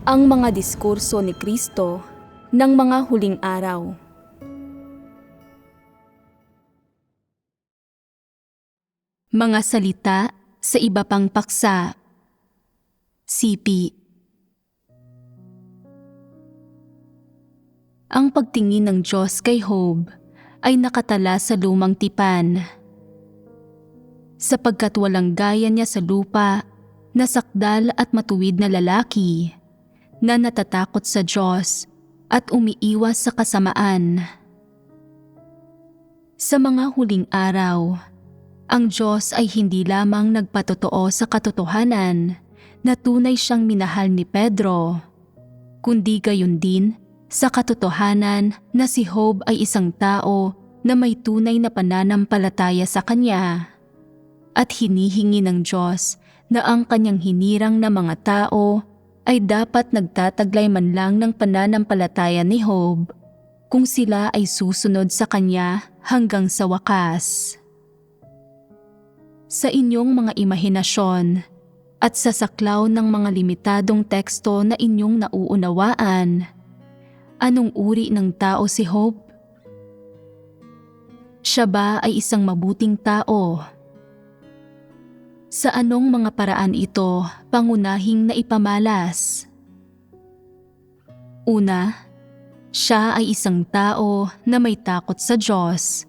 ang mga diskurso ni Kristo ng mga huling araw. Mga salita sa iba pang paksa. Sipi Ang pagtingin ng Diyos kay Job ay nakatala sa lumang tipan. Sapagkat walang gaya niya sa lupa, nasakdal at matuwid na lalaki, na natatakot sa Diyos at umiiwas sa kasamaan. Sa mga huling araw, ang Diyos ay hindi lamang nagpatotoo sa katotohanan na tunay siyang minahal ni Pedro, kundi gayon din sa katotohanan na si Job ay isang tao na may tunay na pananampalataya sa kanya at hinihingi ng Diyos na ang kanyang hinirang na mga tao ay dapat nagtataglay man lang ng pananampalataya ni Job kung sila ay susunod sa kanya hanggang sa wakas. Sa inyong mga imahinasyon at sa saklaw ng mga limitadong teksto na inyong nauunawaan, anong uri ng tao si Job? Siya ba ay isang mabuting tao? Sa anong mga paraan ito pangunahing naipamalas? Una, siya ay isang tao na may takot sa Diyos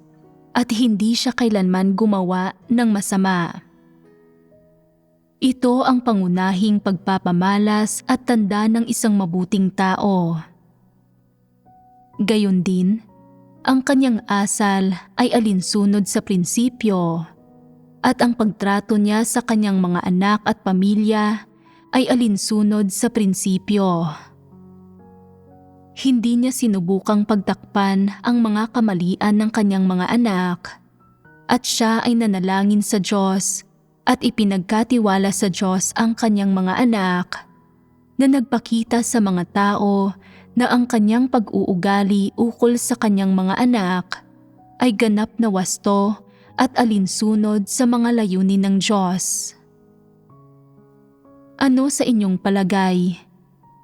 at hindi siya kailanman gumawa ng masama. Ito ang pangunahing pagpapamalas at tanda ng isang mabuting tao. Gayon din, ang kanyang asal ay alinsunod sa prinsipyo at ang pagtrato niya sa kanyang mga anak at pamilya ay alinsunod sa prinsipyo. Hindi niya sinubukang pagtakpan ang mga kamalian ng kanyang mga anak at siya ay nanalangin sa Diyos at ipinagkatiwala sa Diyos ang kanyang mga anak na nagpakita sa mga tao na ang kanyang pag-uugali ukol sa kanyang mga anak ay ganap na wasto at alinsunod sa mga layunin ng Diyos. Ano sa inyong palagay,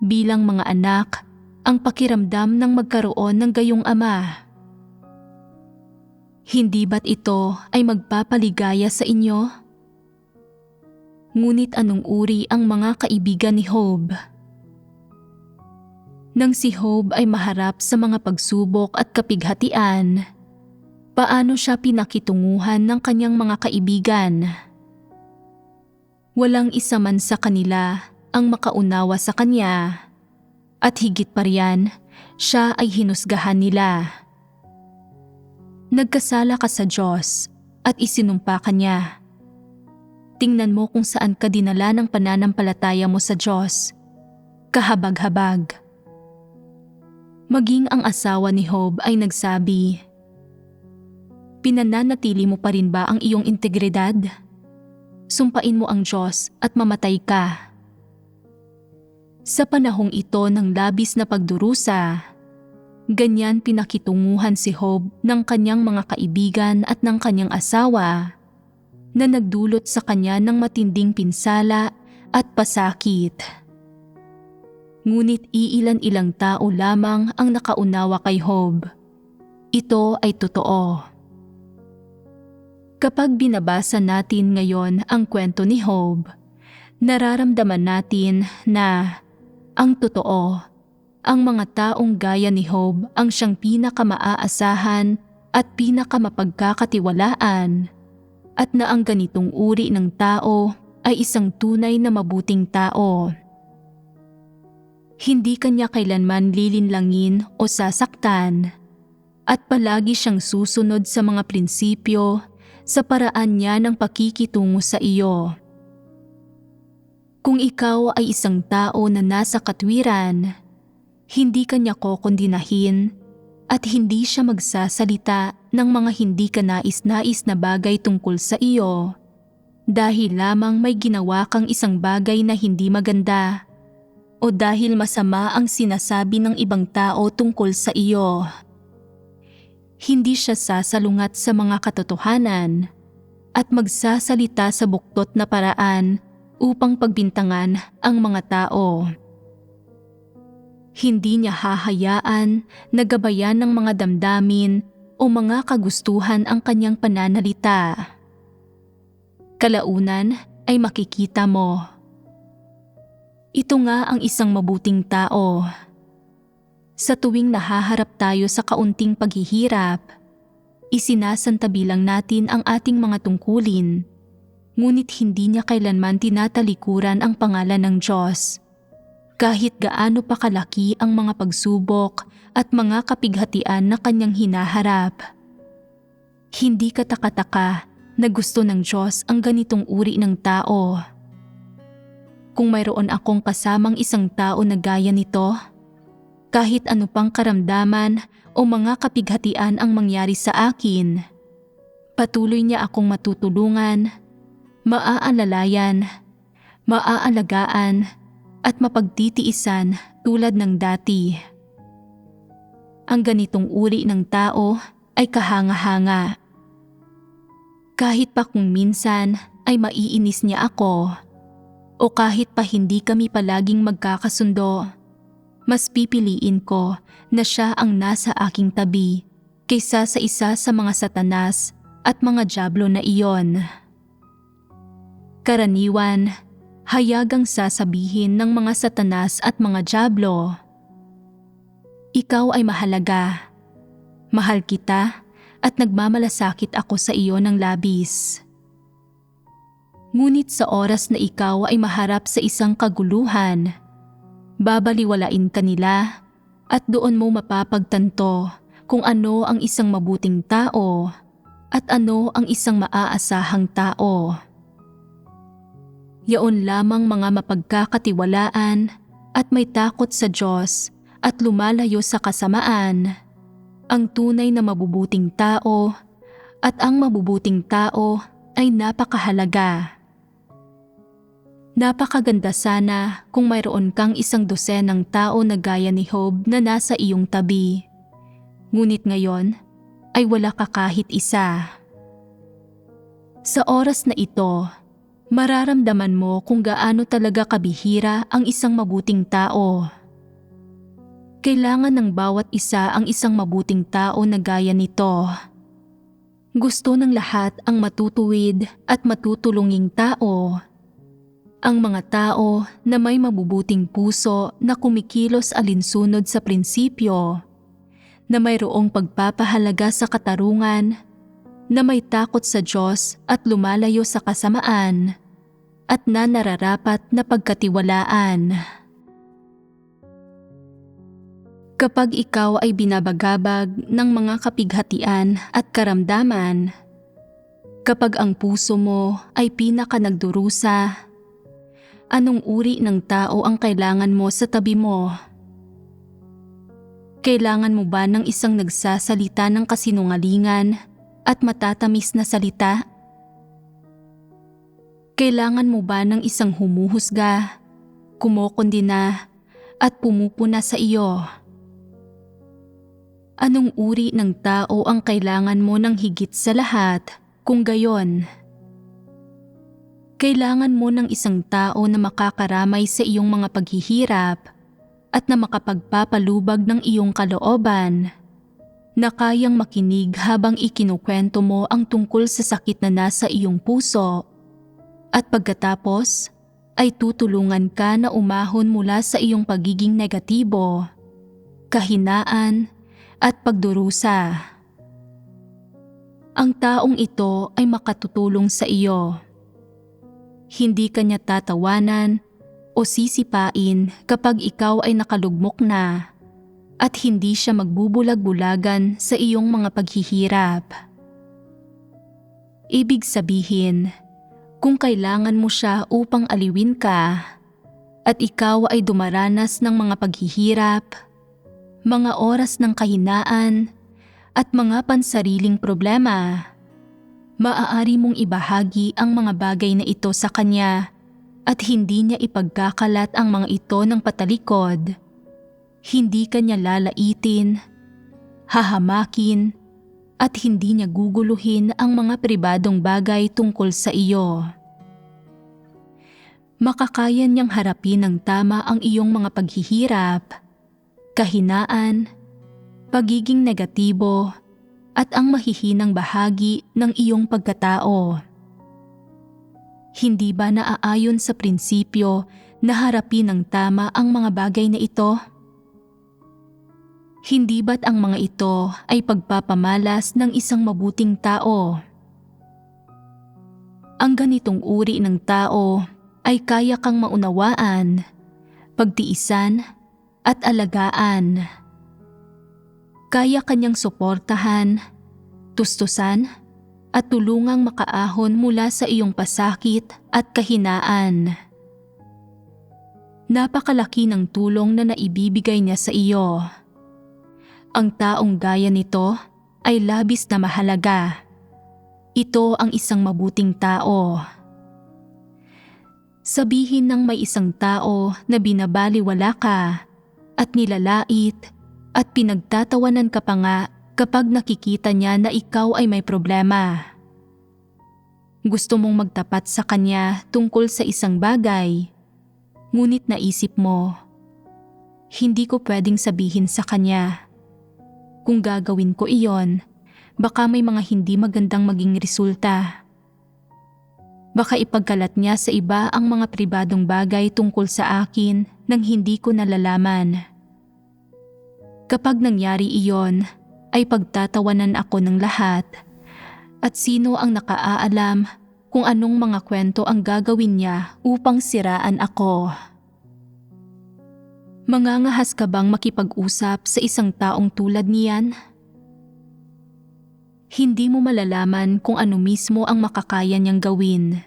bilang mga anak, ang pakiramdam ng magkaroon ng gayong ama? Hindi ba't ito ay magpapaligaya sa inyo? Ngunit anong uri ang mga kaibigan ni Job? Nang si Job ay maharap sa mga pagsubok at kapighatian, paano siya pinakitunguhan ng kanyang mga kaibigan. Walang isa man sa kanila ang makaunawa sa kanya at higit pa riyan, siya ay hinusgahan nila. Nagkasala ka sa Diyos at isinumpa ka niya. Tingnan mo kung saan ka dinala ng pananampalataya mo sa Diyos. Kahabag-habag. Maging ang asawa ni Job ay nagsabi, Pinananatili mo pa rin ba ang iyong integridad? Sumpain mo ang Diyos at mamatay ka. Sa panahong ito ng labis na pagdurusa, ganyan pinakitunguhan si Job ng kanyang mga kaibigan at ng kanyang asawa na nagdulot sa kanya ng matinding pinsala at pasakit. Ngunit iilan-ilang tao lamang ang nakaunawa kay Job. Ito ay totoo. Kapag binabasa natin ngayon ang kwento ni Job, nararamdaman natin na ang totoo, ang mga taong gaya ni Job ang siyang pinakamaaasahan at pinakamapagkakatiwalaan at na ang ganitong uri ng tao ay isang tunay na mabuting tao. Hindi kanya kailanman lilinlangin o sasaktan at palagi siyang susunod sa mga prinsipyo sa paraan niya ng pakikitungo sa iyo. Kung ikaw ay isang tao na nasa katwiran, hindi kanya kokondinahin at hindi siya magsasalita ng mga hindi ka nais-nais na bagay tungkol sa iyo dahil lamang may ginawa kang isang bagay na hindi maganda o dahil masama ang sinasabi ng ibang tao tungkol sa iyo hindi siya sasalungat sa mga katotohanan at magsasalita sa buktot na paraan upang pagbintangan ang mga tao. Hindi niya hahayaan na gabayan ng mga damdamin o mga kagustuhan ang kanyang pananalita. Kalaunan ay makikita mo. Ito nga ang isang mabuting tao. Sa tuwing nahaharap tayo sa kaunting paghihirap, isinasantabi lang natin ang ating mga tungkulin, ngunit hindi niya kailanman tinatalikuran ang pangalan ng Diyos kahit gaano pa kalaki ang mga pagsubok at mga kapighatian na kanyang hinaharap. Hindi katakataka na gusto ng Diyos ang ganitong uri ng tao. Kung mayroon akong kasamang isang tao na gaya nito, kahit ano pang karamdaman o mga kapighatian ang mangyari sa akin, patuloy niya akong matutulungan, maaalalayan, maaalagaan, at mapagtitiisan tulad ng dati. Ang ganitong uri ng tao ay kahanga-hanga. Kahit pa kung minsan ay maiinis niya ako o kahit pa hindi kami palaging magkakasundo, mas pipiliin ko na siya ang nasa aking tabi kaysa sa isa sa mga satanas at mga jablo na iyon. Karaniwan, hayagang sasabihin ng mga satanas at mga jablo. Ikaw ay mahalaga. Mahal kita at nagmamalasakit ako sa iyo ng labis. Ngunit sa oras na ikaw ay maharap sa isang kaguluhan, babaliwalain ka nila at doon mo mapapagtanto kung ano ang isang mabuting tao at ano ang isang maaasahang tao. Yaon lamang mga mapagkakatiwalaan at may takot sa Diyos at lumalayo sa kasamaan. Ang tunay na mabubuting tao at ang mabubuting tao ay napakahalaga. Napakaganda sana kung mayroon kang isang dosenang tao na gaya ni Job na nasa iyong tabi. Ngunit ngayon ay wala ka kahit isa. Sa oras na ito, mararamdaman mo kung gaano talaga kabihira ang isang mabuting tao. Kailangan ng bawat isa ang isang mabuting tao na gaya nito. Gusto ng lahat ang matutuwid at matutulunging tao. Ang mga tao na may mabubuting puso na kumikilos alinsunod sa prinsipyo, na mayroong pagpapahalaga sa katarungan na may takot sa Diyos at lumalayo sa kasamaan at na nararapat na pagkatiwalaan. Kapag ikaw ay binabagabag ng mga kapighatian at karamdaman, kapag ang puso mo ay pinaka nagdurusa, anong uri ng tao ang kailangan mo sa tabi mo? Kailangan mo ba ng isang nagsasalita ng kasinungalingan at matatamis na salita? Kailangan mo ba ng isang humuhusga, kumokondina, at pumupuna sa iyo? Anong uri ng tao ang kailangan mo ng higit sa lahat kung gayon? Kailangan mo ng isang tao na makakaramay sa iyong mga paghihirap at na makapagpapalubag ng iyong kalooban na kayang makinig habang ikinukwento mo ang tungkol sa sakit na nasa iyong puso at pagkatapos ay tutulungan ka na umahon mula sa iyong pagiging negatibo, kahinaan at pagdurusa. Ang taong ito ay makatutulong sa iyo. Hindi kanya tatawanan o sisipain kapag ikaw ay nakalugmok na at hindi siya magbubulag-bulagan sa iyong mga paghihirap. Ibig sabihin, kung kailangan mo siya upang aliwin ka at ikaw ay dumaranas ng mga paghihirap, mga oras ng kahinaan at mga pansariling problema, maaari mong ibahagi ang mga bagay na ito sa kanya at hindi niya ipagkakalat ang mga ito ng patalikod hindi kanya lalaitin, hahamakin, at hindi niya guguluhin ang mga pribadong bagay tungkol sa iyo. Makakaya niyang harapin ng tama ang iyong mga paghihirap kahinaan, pagiging negatibo, at ang mahihinang bahagi ng iyong pagkatao. Hindi ba naaayon sa prinsipyo na harapin ng tama ang mga bagay na ito? Hindi ba't ang mga ito ay pagpapamalas ng isang mabuting tao? Ang ganitong uri ng tao ay kaya kang maunawaan, pagtiisan at alagaan. Kaya kanyang suportahan, tustusan at tulungang makaahon mula sa iyong pasakit at kahinaan. Napakalaki ng tulong na naibibigay niya sa iyo. Ang taong gaya nito ay labis na mahalaga. Ito ang isang mabuting tao. Sabihin ng may isang tao na binabaliwala ka at nilalait at pinagtatawanan ka pa nga kapag nakikita niya na ikaw ay may problema. Gusto mong magtapat sa kanya tungkol sa isang bagay, ngunit naisip mo, hindi ko pwedeng sabihin sa kanya. Kung gagawin ko iyon, baka may mga hindi magandang maging resulta. Baka ipagkalat niya sa iba ang mga pribadong bagay tungkol sa akin nang hindi ko nalalaman. Kapag nangyari iyon, ay pagtatawanan ako ng lahat at sino ang nakaaalam kung anong mga kwento ang gagawin niya upang siraan ako. Mangangahas ka bang makipag-usap sa isang taong tulad niyan? Hindi mo malalaman kung ano mismo ang makakaya niyang gawin.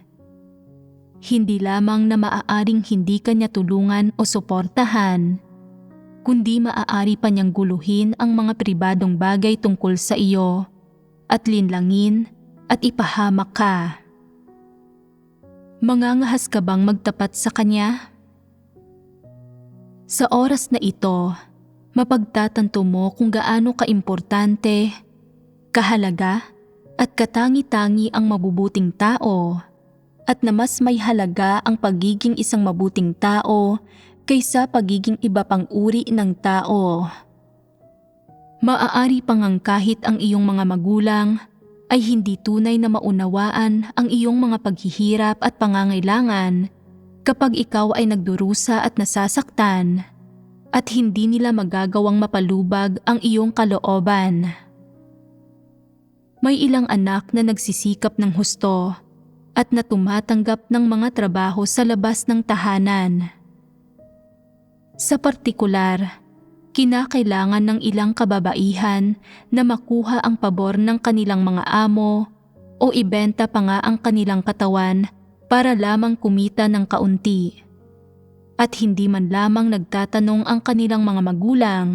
Hindi lamang na maaaring hindi ka niya tulungan o suportahan, kundi maaari pa niyang guluhin ang mga pribadong bagay tungkol sa iyo at linlangin at ipahamak ka. Mangangahas ka bang magtapat sa kanya? Sa oras na ito, mapagtatanto mo kung gaano kaimportante kahalaga at katangi-tangi ang mabubuting tao at na mas may halaga ang pagiging isang mabuting tao kaysa pagiging iba pang uri ng tao. Maaari pang ang kahit ang iyong mga magulang ay hindi tunay na maunawaan ang iyong mga paghihirap at pangangailangan kapag ikaw ay nagdurusa at nasasaktan at hindi nila magagawang mapalubag ang iyong kalooban. May ilang anak na nagsisikap ng husto at na tumatanggap ng mga trabaho sa labas ng tahanan. Sa partikular, kinakailangan ng ilang kababaihan na makuha ang pabor ng kanilang mga amo o ibenta pa nga ang kanilang katawan para lamang kumita ng kaunti. At hindi man lamang nagtatanong ang kanilang mga magulang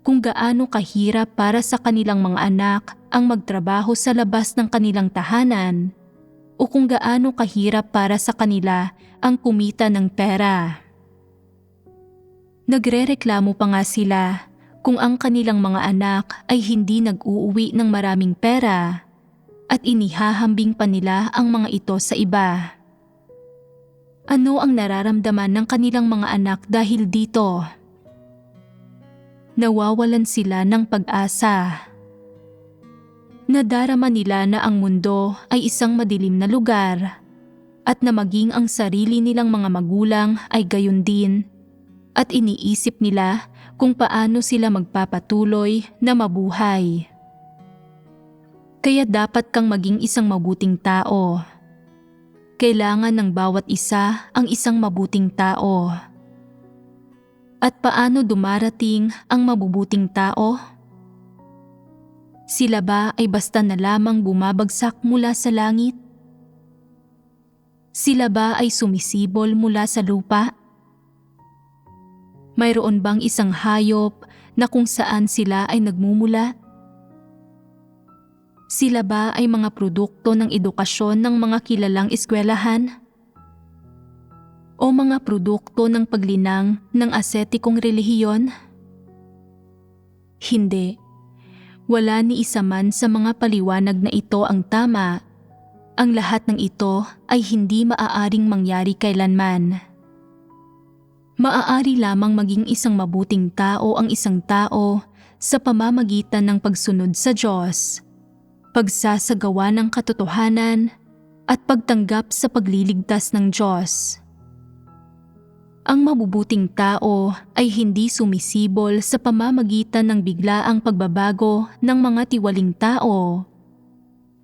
kung gaano kahirap para sa kanilang mga anak ang magtrabaho sa labas ng kanilang tahanan o kung gaano kahirap para sa kanila ang kumita ng pera. Nagrereklamo pa nga sila kung ang kanilang mga anak ay hindi nag-uuwi ng maraming pera at inihahambing pa nila ang mga ito sa iba. Ano ang nararamdaman ng kanilang mga anak dahil dito? nawawalan sila ng pag-asa. Nadarama nila na ang mundo ay isang madilim na lugar at na maging ang sarili nilang mga magulang ay gayon din at iniisip nila kung paano sila magpapatuloy na mabuhay. Kaya dapat kang maging isang mabuting tao. Kailangan ng bawat isa ang isang mabuting tao. At paano dumarating ang mabubuting tao? Sila ba ay basta na lamang bumabagsak mula sa langit? Sila ba ay sumisibol mula sa lupa? Mayroon bang isang hayop na kung saan sila ay nagmumula? Sila ba ay mga produkto ng edukasyon ng mga kilalang eskwelahan? o mga produkto ng paglinang ng asetikong relihiyon? Hindi. Wala ni isa man sa mga paliwanag na ito ang tama. Ang lahat ng ito ay hindi maaaring mangyari kailanman. Maaari lamang maging isang mabuting tao ang isang tao sa pamamagitan ng pagsunod sa Diyos, pagsasagawa ng katotohanan, at pagtanggap sa pagliligtas ng Diyos. Ang mabubuting tao ay hindi sumisibol sa pamamagitan ng biglaang pagbabago ng mga tiwaling tao.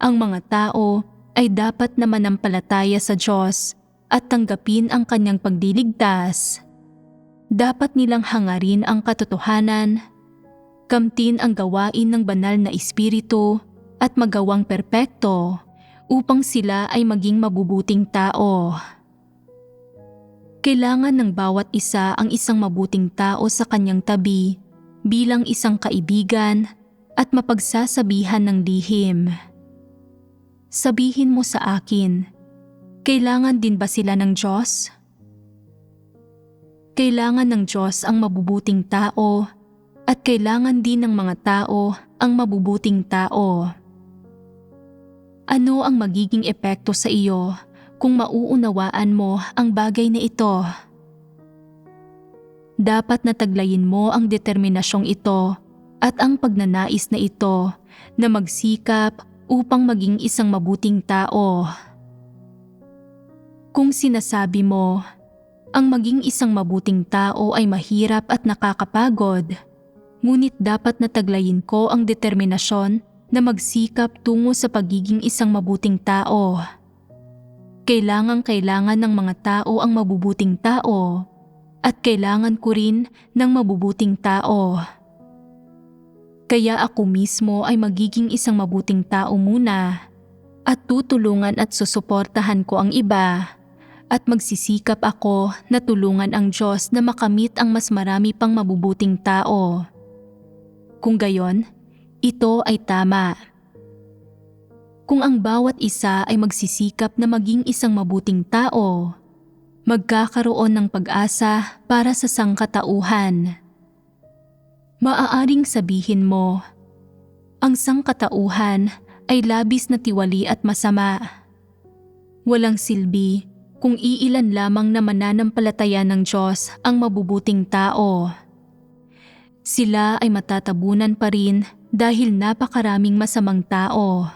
Ang mga tao ay dapat na manampalataya sa Diyos at tanggapin ang kanyang pagliligtas. Dapat nilang hangarin ang katotohanan, kamtin ang gawain ng banal na espiritu at magawang perpekto upang sila ay maging mabubuting tao. Kailangan ng bawat isa ang isang mabuting tao sa kanyang tabi bilang isang kaibigan at mapagsasabihan ng lihim. Sabihin mo sa akin, kailangan din ba sila ng Diyos? Kailangan ng Diyos ang mabubuting tao at kailangan din ng mga tao ang mabubuting tao. Ano ang magiging epekto sa iyo kung mauunawaan mo ang bagay na ito. Dapat nataglayin mo ang determinasyong ito at ang pagnanais na ito na magsikap upang maging isang mabuting tao. Kung sinasabi mo, ang maging isang mabuting tao ay mahirap at nakakapagod, ngunit dapat nataglayin ko ang determinasyon na magsikap tungo sa pagiging isang mabuting tao. Kailangang kailangan ng mga tao ang mabubuting tao at kailangan ko rin ng mabubuting tao. Kaya ako mismo ay magiging isang mabuting tao muna at tutulungan at susuportahan ko ang iba at magsisikap ako na tulungan ang Diyos na makamit ang mas marami pang mabubuting tao. Kung gayon, ito ay tama. Kung ang bawat isa ay magsisikap na maging isang mabuting tao, magkakaroon ng pag-asa para sa sangkatauhan. Maaaring sabihin mo, ang sangkatauhan ay labis na tiwali at masama. Walang silbi kung iilan lamang na mananampalataya ng Diyos ang mabubuting tao. Sila ay matatabunan pa rin dahil napakaraming masamang tao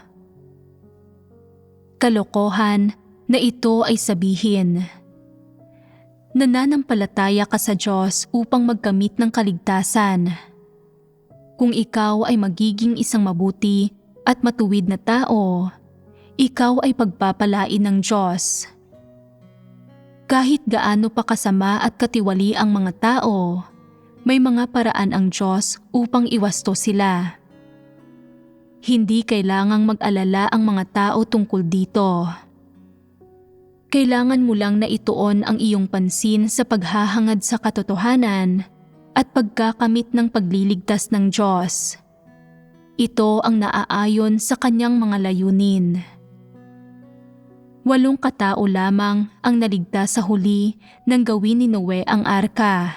kalokohan na ito ay sabihin. Nananampalataya ka sa Diyos upang magkamit ng kaligtasan. Kung ikaw ay magiging isang mabuti at matuwid na tao, ikaw ay pagpapalain ng Diyos. Kahit gaano pa kasama at katiwali ang mga tao, may mga paraan ang Diyos upang iwasto sila. Hindi kailangang mag-alala ang mga tao tungkol dito. Kailangan mo lang na ituon ang iyong pansin sa paghahangad sa katotohanan at pagkakamit ng pagliligtas ng Diyos. Ito ang naaayon sa kanyang mga layunin. Walong katao lamang ang naligtas sa huli nang gawin ni Noe ang arka.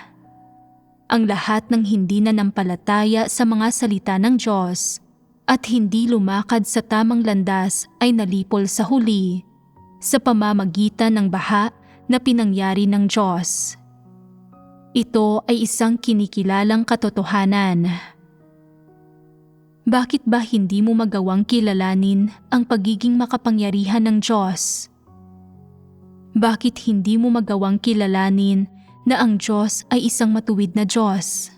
Ang lahat ng hindi nanampalataya sa mga salita ng Diyos at hindi lumakad sa tamang landas ay nalipol sa huli sa pamamagitan ng baha na pinangyari ng Diyos. Ito ay isang kinikilalang katotohanan. Bakit ba hindi mo magawang kilalanin ang pagiging makapangyarihan ng Diyos? Bakit hindi mo magawang kilalanin na ang Diyos ay isang matuwid na Diyos?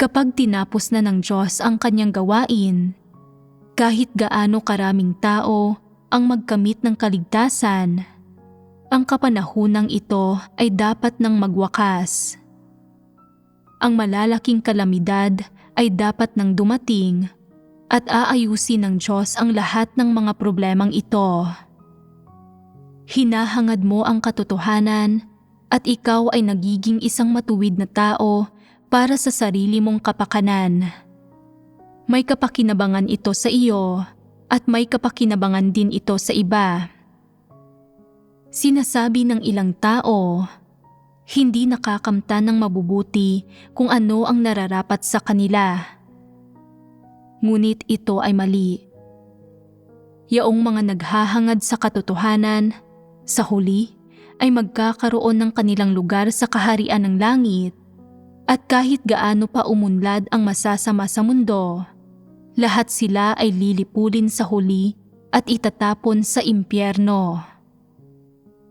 Kapag tinapos na ng Diyos ang kanyang gawain, kahit gaano karaming tao ang magkamit ng kaligtasan, ang kapanahunang ito ay dapat nang magwakas. Ang malalaking kalamidad ay dapat nang dumating at aayusin ng Diyos ang lahat ng mga problemang ito. Hinahangad mo ang katotohanan at ikaw ay nagiging isang matuwid na tao para sa sarili mong kapakanan. May kapakinabangan ito sa iyo at may kapakinabangan din ito sa iba. Sinasabi ng ilang tao, hindi nakakamtan ng mabubuti kung ano ang nararapat sa kanila. Ngunit ito ay mali. Yaong mga naghahangad sa katotohanan, sa huli, ay magkakaroon ng kanilang lugar sa kaharian ng langit. At kahit gaano pa umunlad ang masasama sa mundo, lahat sila ay lilipulin sa huli at itatapon sa impyerno.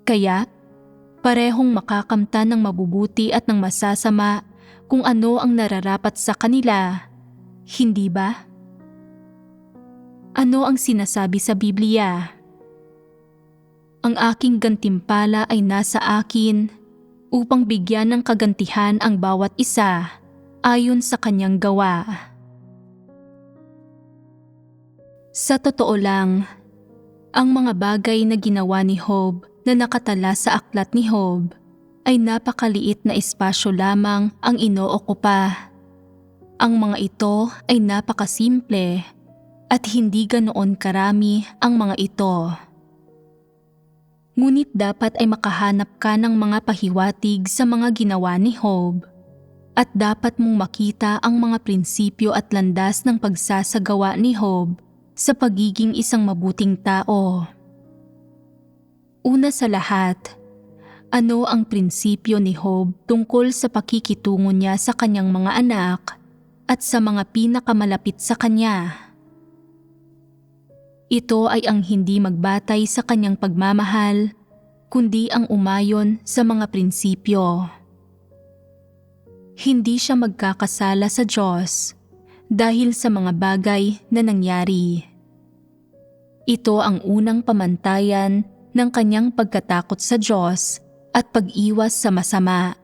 Kaya, parehong makakamtan ng mabubuti at ng masasama kung ano ang nararapat sa kanila, hindi ba? Ano ang sinasabi sa Biblia? Ang aking gantimpala ay nasa akin upang bigyan ng kagantihan ang bawat isa ayon sa kanyang gawa. Sa totoo lang, ang mga bagay na ginawa ni Job na nakatala sa aklat ni Job ay napakaliit na espasyo lamang ang inookupa. Ang mga ito ay napakasimple at hindi ganoon karami ang mga ito. Ngunit dapat ay makahanap ka ng mga pahiwatig sa mga ginawa ni Job at dapat mong makita ang mga prinsipyo at landas ng pagsasagawa ni Job sa pagiging isang mabuting tao. Una sa lahat, ano ang prinsipyo ni Job tungkol sa pakikitungo niya sa kanyang mga anak at sa mga pinakamalapit sa kanya? Ito ay ang hindi magbatay sa kanyang pagmamahal, kundi ang umayon sa mga prinsipyo. Hindi siya magkakasala sa Diyos dahil sa mga bagay na nangyari. Ito ang unang pamantayan ng kanyang pagkatakot sa Diyos at pag-iwas sa masama.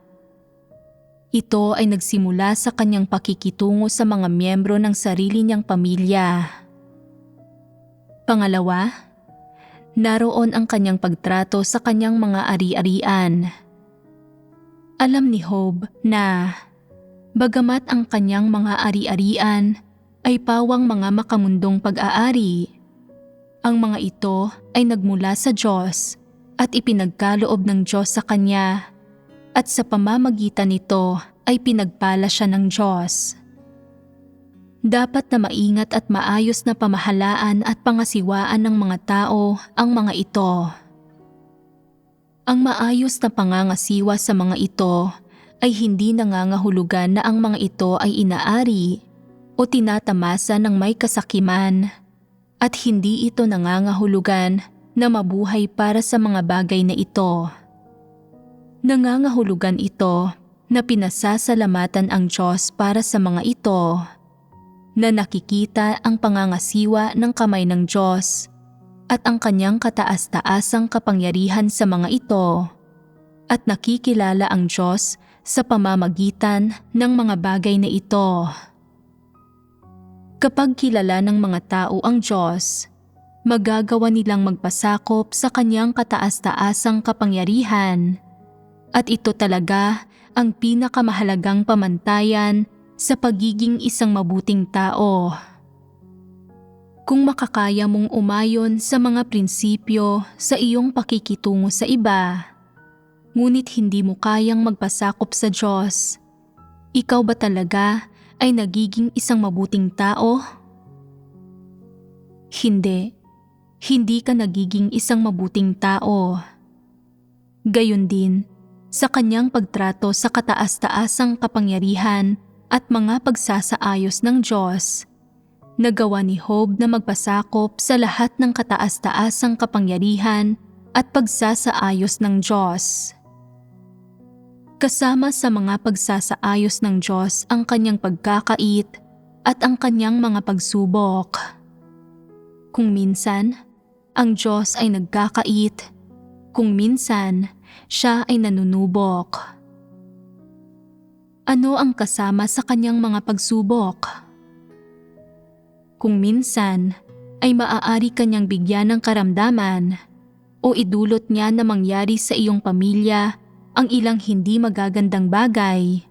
Ito ay nagsimula sa kanyang pakikitungo sa mga miyembro ng sarili niyang pamilya. Pangalawa, naroon ang kanyang pagtrato sa kanyang mga ari-arian. Alam ni Job na Bagamat ang kanyang mga ari-arian ay pawang mga makamundong pag-aari, ang mga ito ay nagmula sa Diyos at ipinagkaloob ng Diyos sa kanya at sa pamamagitan nito ay pinagpala siya ng Diyos. Dapat na maingat at maayos na pamahalaan at pangasiwaan ng mga tao ang mga ito. Ang maayos na pangangasiwa sa mga ito ay hindi nangangahulugan na ang mga ito ay inaari o tinatamasa ng may kasakiman at hindi ito nangangahulugan na mabuhay para sa mga bagay na ito. Nangangahulugan ito na pinasasalamatan ang Diyos para sa mga ito, na nakikita ang pangangasiwa ng kamay ng Diyos at ang kanyang kataas-taasang kapangyarihan sa mga ito, at nakikilala ang Diyos sa pamamagitan ng mga bagay na ito. Kapag kilala ng mga tao ang Diyos, magagawa nilang magpasakop sa kanyang kataas-taasang kapangyarihan at ito talaga ang pinakamahalagang pamantayan sa pagiging isang mabuting tao. Kung makakaya mong umayon sa mga prinsipyo sa iyong pakikitungo sa iba, ngunit hindi mo kayang magpasakop sa Diyos. Ikaw ba talaga ay nagiging isang mabuting tao? Hindi. Hindi ka nagiging isang mabuting tao. Gayon din, sa kanyang pagtrato sa kataas-taasang kapangyarihan at mga pagsasaayos ng Diyos, nagawa ni Job na magpasakop sa lahat ng kataas-taasang kapangyarihan at pagsasaayos ng Diyos. Kasama sa mga pagsasaayos ng Diyos ang kanyang pagkakait at ang kanyang mga pagsubok. Kung minsan, ang Diyos ay nagkakait. Kung minsan, siya ay nanunubok. Ano ang kasama sa kanyang mga pagsubok? Kung minsan, ay maaari kanyang bigyan ng karamdaman o idulot niya na mangyari sa iyong pamilya ang ilang hindi magagandang bagay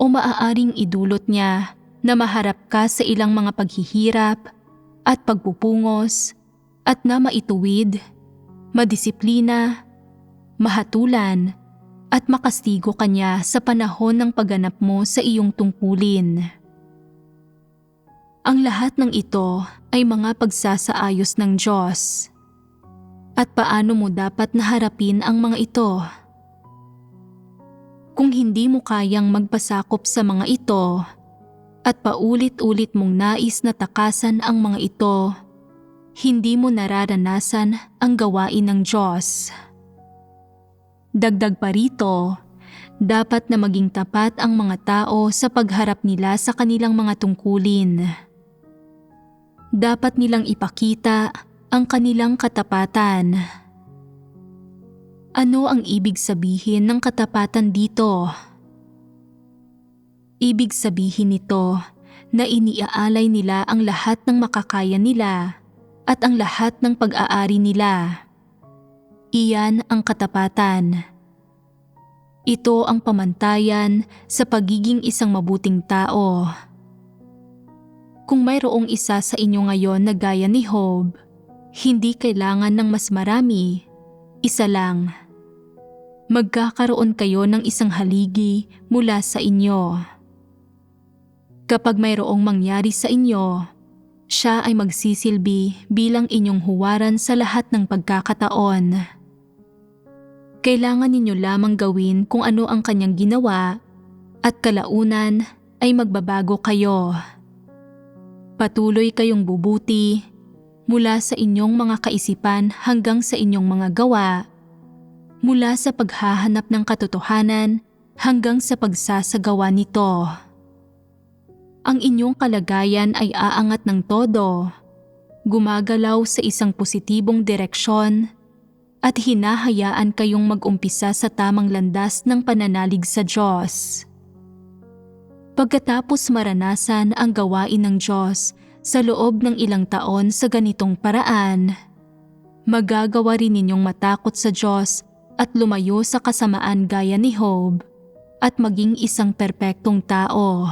o maaaring idulot niya na maharap ka sa ilang mga paghihirap at pagpupungos at na maituwid, madisiplina, mahatulan at makastigo kanya sa panahon ng pagganap mo sa iyong tungkulin. Ang lahat ng ito ay mga pagsasaayos ng Diyos. At paano mo dapat naharapin ang mga ito? Kung hindi mo kayang magpasakop sa mga ito at paulit-ulit mong nais na takasan ang mga ito, hindi mo nararanasan ang gawain ng Diyos. Dagdag pa rito, dapat na maging tapat ang mga tao sa pagharap nila sa kanilang mga tungkulin. Dapat nilang ipakita ang kanilang katapatan. Ano ang ibig sabihin ng katapatan dito? Ibig sabihin nito na iniaalay nila ang lahat ng makakaya nila at ang lahat ng pag-aari nila. Iyan ang katapatan. Ito ang pamantayan sa pagiging isang mabuting tao. Kung mayroong isa sa inyo ngayon na gaya ni Job, hindi kailangan ng mas marami, isa lang. Magkakaroon kayo ng isang haligi mula sa inyo. Kapag mayroong mangyari sa inyo, siya ay magsisilbi bilang inyong huwaran sa lahat ng pagkakataon. Kailangan ninyo lamang gawin kung ano ang kanyang ginawa at kalaunan ay magbabago kayo. Patuloy kayong bubuti mula sa inyong mga kaisipan hanggang sa inyong mga gawa, mula sa paghahanap ng katotohanan hanggang sa pagsasagawa nito. Ang inyong kalagayan ay aangat ng todo, gumagalaw sa isang positibong direksyon at hinahayaan kayong mag-umpisa sa tamang landas ng pananalig sa Diyos. Pagkatapos maranasan ang gawain ng Diyos sa loob ng ilang taon sa ganitong paraan, magagawa rin ninyong matakot sa Diyos at lumayo sa kasamaan gaya ni Job at maging isang perpektong tao.